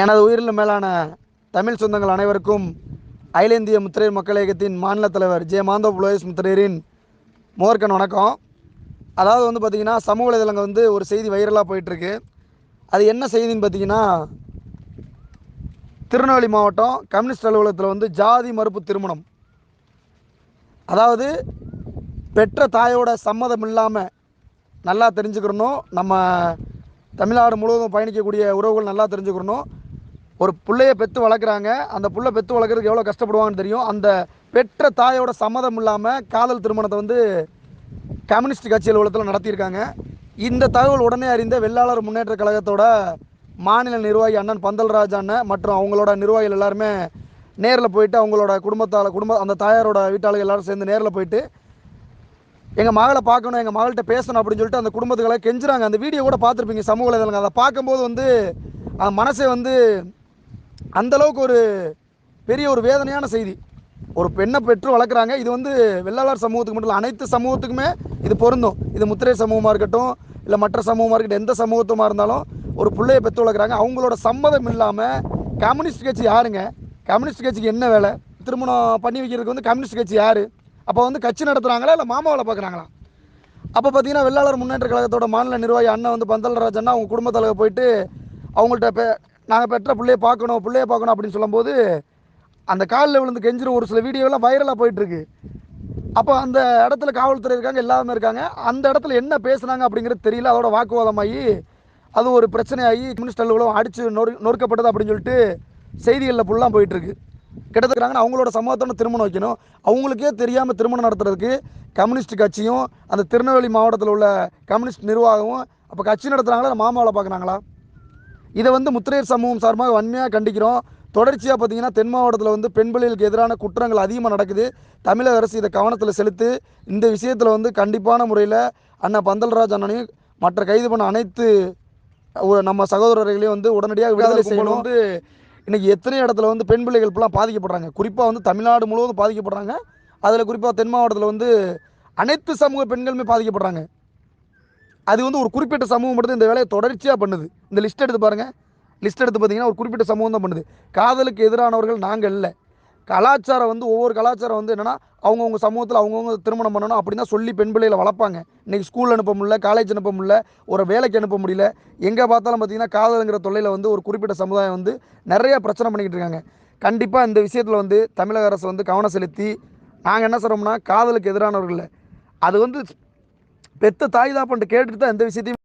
எனது உயிரில் மேலான தமிழ் சொந்தங்கள் அனைவருக்கும் அகில இந்திய முத்திரையர் மக்கள் இயக்கத்தின் மாநில தலைவர் ஜே. மாந்தோ புலோயஸ் முத்திரையரின் மோர்க்கன் வணக்கம். அதாவது வந்து பார்த்திங்கன்னா சமூக வலைதளங்கள் வந்து ஒரு செய்தி வைரலாக போயிட்டுருக்கு. அது என்ன செய்தின்னு பார்த்தீங்கன்னா திருநெல்வேலி மாவட்டம் கம்யூனிஸ்ட் அலுவலகத்தில் வந்து ஜாதி மறுப்பு திருமணம். அதாவது பெற்ற தாயோட சம்மதம் இல்லாமல் நல்லா தெரிஞ்சுக்கிறணும். நம்ம தமிழ்நாடு முழுவதும் பயணிக்கக்கூடிய உறவுகள் நல்லா தெரிஞ்சுக்கிறணும். ஒரு பிள்ளைய பெற்று வளர்க்குறாங்க. அந்த பிள்ளை பெற்று வளர்க்குறதுக்கு எவ்வளோ கஷ்டப்படுவாங்கன்னு தெரியும். அந்த பெற்ற தாயோட சம்மதம் இல்லாமல் காதல் திருமணத்தை வந்து கம்யூனிஸ்ட் கட்சி அலுவலகத்தில் நடத்தியிருக்காங்க. இந்த தகவல் உடனே அறிந்த வெள்ளாளர் முன்னேற்ற கழகத்தோட மாநில நிர்வாகி அண்ணன் பந்தல்ராஜ் அண்ணன் மற்றும் அவங்களோட நிர்வாகிகள் எல்லாருமே நேரில் போயிட்டு அவங்களோட குடும்பத்தால் குடும்ப அந்த தாயாரோட வீட்டாளர்கள் எல்லாரும் சேர்ந்து நேரில் போயிட்டு எங்கள் மகளை பார்க்கணும் எங்கள் மகள்கிட்ட பேசணும் அப்படின்னு சொல்லிட்டு அந்த குடும்பத்துக்களை கெஞ்சுறாங்க. அந்த வீடியோ கூட பார்த்துருப்பீங்க சமூக வலைதளங்கள் அதை பார்க்கும்போது வந்து அந்த மனசே வந்து அந்தளவுக்கு ஒரு பெரிய ஒரு வேதனையான செய்தி. ஒரு பெண்ணை பெற்று வளர்க்குறாங்க. இது வந்து வெள்ளாளர் சமூகத்துக்கு மட்டும் இல்லை அனைத்து சமூகத்துக்குமே இது பொருந்தும். இது முத்திரை சமூகமாக இருக்கட்டும் இல்லை மற்ற சமூகமாக இருக்கட்டும் எந்த சமூகத்துமாக இருந்தாலும் ஒரு பிள்ளையை பெற்று வளர்க்குறாங்க. அவங்களோட சம்மதம் இல்லாமல் கம்யூனிஸ்ட் கட்சி யாருங்க? கம்யூனிஸ்ட் கட்சிக்கு என்ன வேலை? திருமணம் பண்ணி வைக்கிறதுக்கு வந்து கம்யூனிஸ்ட் கட்சி யார்? அப்போ வந்து கட்சி நடத்துகிறாங்களா இல்லை மாமாவில் பார்க்குறாங்களா அப்போ பார்த்தீங்கன்னா வெள்ளாளர் முன்னேற்ற கழகத்தோட மாநில நிர்வாகி அண்ணன் வந்து பந்தல் ராஜன்னா அவங்க குடும்பத்தில் போயிட்டு அவங்கள்ட்ட நாங்கள் பெற்ற பிள்ளைய பார்க்கணும் பிள்ளைய பார்க்கணும் அப்படின்னு சொல்லும்போது அந்த காலில் விழுந்து கெஞ்சிற ஒரு சில வீடியோலாம் வைரலாக போயிட்டுருக்கு. அப்போ அந்த இடத்துல காவல்துறை இருக்காங்க எல்லாருமே இருக்காங்க. அந்த இடத்துல என்ன பேசுனாங்க அப்படிங்கிறது தெரியல. அதோட வாக்குவாதமாகி அது ஒரு பிரச்சனையாகி மினிஸ்டர் அலுவலகம் அடித்து நொறு நொறுக்கப்பட்டது அப்படின்னு சொல்லிட்டு செய்திகளில் ஃபுல்லாக போயிட்டுருக்கு. கிட்டத்தட்ட அவங்களோட சமூகத்தோட திருமணம் வைக்கணும் அவங்களுக்கே தெரியாமல் திருமணம் நடத்துறதுக்கு கம்யூனிஸ்ட் கட்சியும் அந்த திருநெல்வேலி மாவட்டத்தில் உள்ள கம்யூனிஸ்ட் நிர்வாகமும் அப்போ கட்சி நடத்துகிறாங்களா மாமாவில் பார்க்குறாங்களா? இதை வந்து முத்திரையர் சமூகம் சார்பாக வன்மையாக கண்டிக்கிறோம். தொடர்ச்சியாக பார்த்தீங்கன்னா தென் மாவட்டத்தில் வந்து பெண் பிள்ளைகளுக்கு எதிரான குற்றங்கள் அதிகமாக நடக்குது. தமிழக அரசு இதை கவனத்தில் செலுத்து இந்த விஷயத்தில் வந்து கண்டிப்பான முறையில் அண்ணன் பந்தல்ராஜ் அண்ணனையும் மற்ற கைது பண்ண அனைத்து நம்ம சகோதரர்களையும் வந்து உடனடியாக விடுதலை செய்யணும். வந்து இன்னைக்கு எத்தனை இடத்துல வந்து பெண் பிள்ளைகள் இப்பெல்லாம் பாதிக்கப்படுறாங்க. குறிப்பாக வந்து தமிழ்நாடு முழுவதும் பாதிக்கப்படுறாங்க. அதில் குறிப்பாக தென் மாவட்டத்தில் வந்து அனைத்து சமூக பெண்களுமே பாதிக்கப்படுறாங்க. அது வந்து ஒரு குறிப்பிட்ட சமூகம் மட்டும் இந்த வேலையை தொடர்ச்சியாக பண்ணுது. இந்த லிஸ்ட் எடுத்து பாருங்கள் லிஸ்ட் எடுத்து பார்த்தீங்கன்னா ஒரு குறிப்பிட்ட சமூகம் தான் பண்ணுது. காதலுக்கு எதிரானவர்கள் நாங்கள் இல்லை. கலாச்சாரம் வந்து ஒவ்வொரு கலாச்சாரம் வந்து என்னென்னா அவங்கவுங்க சமூகத்தில் அவங்கவுங்க திருமணம் பண்ணணும் அப்படின்னு தான் சொல்லி பெண் பிள்ளைகளை வளர்ப்பாங்க. இன்றைக்கி ஸ்கூல் அனுப்ப முடியல காலேஜ் அனுப்ப முடியல ஒரு வேலைக்கு அனுப்ப முடியல எங்கே பார்த்தாலும் பார்த்தீங்கன்னா காதலுங்கிற தொல்லையில் வந்து ஒரு குறிப்பிட்ட சமுதாயம் வந்து நிறைய பிரச்சனை பண்ணிக்கிட்டு இருக்காங்க. கண்டிப்பாக இந்த விஷயத்தில் வந்து தமிழக அரசு வந்து கவனம் செலுத்தி நாங்கள் என்ன சொல்கிறோம்னா காதலுக்கு எதிரானவர்கள் இல்லை. அது வந்து பெத்த தாய் தான் பண்ணிட்டு கேட்டுட்டு தான் எந்த விஷயத்தையும்